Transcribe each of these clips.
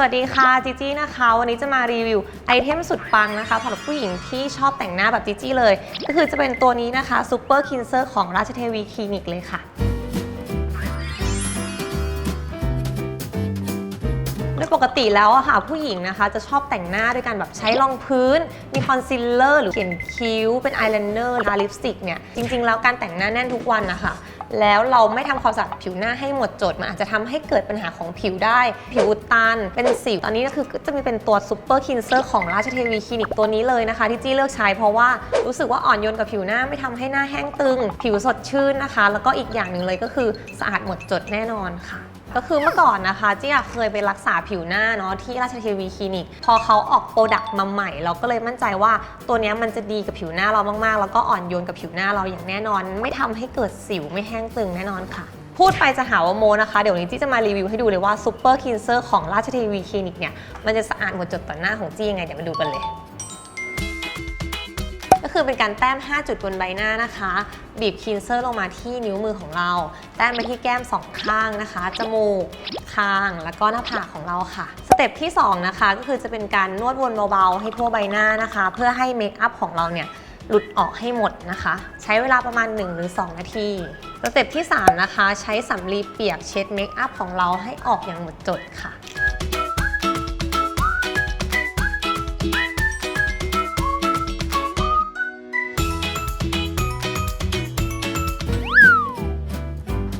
สวัสดีค่ะจิจี้นะคะ วันนี้จะมารีวิวไอเทมสุดปังนะคะสำหรับผู้หญิงที่ชอบแต่งหน้าแบบจิจี้เลย ก็คือจะเป็นตัวนี้นะคะซูเปอร์คินเซอร์ของราชเทวีคลินิกเลยค่ะ โดยปกติแล้วอะค่ะผู้หญิงนะคะจะชอบแต่งหน้าด้วยการแบบใช้รองพื้น มีคอนซีลเลอร์หรือเขียนคิ้ว เป็นอายไลเนอร์ทาลิปสติกเนี่ยจริงๆ แล้วการแต่งหน้าแน่นทุกวันนะคะแล้วเราไม่ทำความสะอาดผิวหน้าให้หมดจด มันอาจจะทำให้เกิดปัญหาของผิวได้ ผิวอุดตัน เป็นสิว ตอนนี้ก็คือจะมีเป็นตัวซูเปอร์คินเซอร์ของราชเทวีคลินิกตัวนี้เลยนะคะ ที่จี้เลือกใช้เพราะว่ารู้สึกว่าอ่อนโยนกับผิวหน้าไม่ทำให้หน้าแห้งตึง ผิวสดชื่นนะคะ แล้วก็อีกอย่างหนึ่งเลยก็คือสะอาดหมดจดแน่นอนค่ะ ก็คือเมื่อก่อนนะคะจี้เคยไปรักษาผิวหน้าเนาะที่ราชเทวีคลินิก พอเขาออกโปรดักต์มาใหม่ เราก็เลยมั่นใจว่าตัวนี้มันจะดีกับผิวหน้าเรามากๆ แล้วก็อ่อนโยนกับผิวหน้าเราอย่างแน่นอน ไม่ทำให้เกิดสิวไม่แห้งตึงแน่นอนค่ะ พูดไปจะหาว่าโมนะคะ เดี๋ยววันนี้จี้จะมารีวิวให้ดูเลยว่าซูเปอร์คินเซอร์ของราชเทวีคลินิกเนี่ยมันจะสะอาดหมดจดต่อหน้าของจี้ยังไงเดี๋ยวมาดูกันเลย ก็คือเป็นการแต้ม 5 จุดบนใบหน้านะคะ บีบคินเซอร์ลงมาที่นิ้วมือของเรา แต้มไปที่แก้มสองข้างนะคะ จมูก คาง แล้วก็หน้าผากของเราค่ะ สเต็ปที่ 2 นะคะ ก็คือจะเป็นการนวดวนเบาๆให้ทั่วใบหน้านะคะ เพื่อให้เมคอัพของเราเนี่ยหลุดออกให้หมดนะคะ ใช้เวลาประมาณ 1 หรือ 2 นาทีสเต็ปที่ 3 นะคะ ใช้สำลีเปียกเช็ดเมคอัพของเราให้ออกอย่างหมดจดค่ะ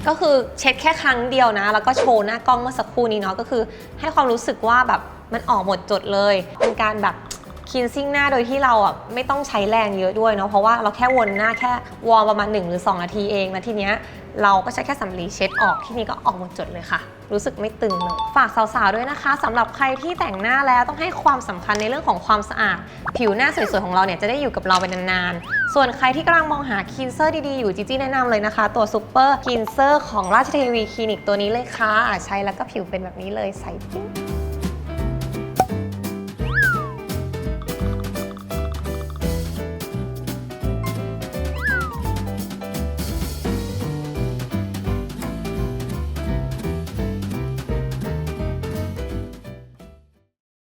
ก็คือเช็ดแค่ครั้งเดียวนะ แล้วก็โชว์หน้ากล้องเมื่อสักครู่นี้เนาะก็คือ ให้ความรู้สึกว่าแบบมันออกหมดจดเลย เป็นการแบบ คินซิ่งหน้าโดยที่เราอะไม่ต้องใช้แรงเยอะด้วยเนาะเพราะว่าเราแค่วนหน้าแค่วอร์มประมาณ 1 หรือ 2 นาทีเองแล้วทีเนี้ยเราก็ใช้แค่สำลีเช็ดออกที่นี้ก็ออกหมดจดเลยค่ะ รู้สึกไม่ตึงเลย ฝากสาวๆด้วยนะคะสำหรับใครที่แต่งหน้าแล้วต้องให้ความสำคัญในเรื่องของความสะอาด ผิวหน้าสวยๆของเราเนี่ยจะได้อยู่กับเราไปนานๆ ส่วนใครที่กำลังมองหาคินเซอร์ดีๆอยู่จีจี้แนะนำเลยนะคะ ตัวซูเปอร์คินเซอร์ของราชเทวีคลินิกตัวนี้เลยค่ะใช้แล้วก็ผิวเป็นแบบนี้เลยใสปิ๊ง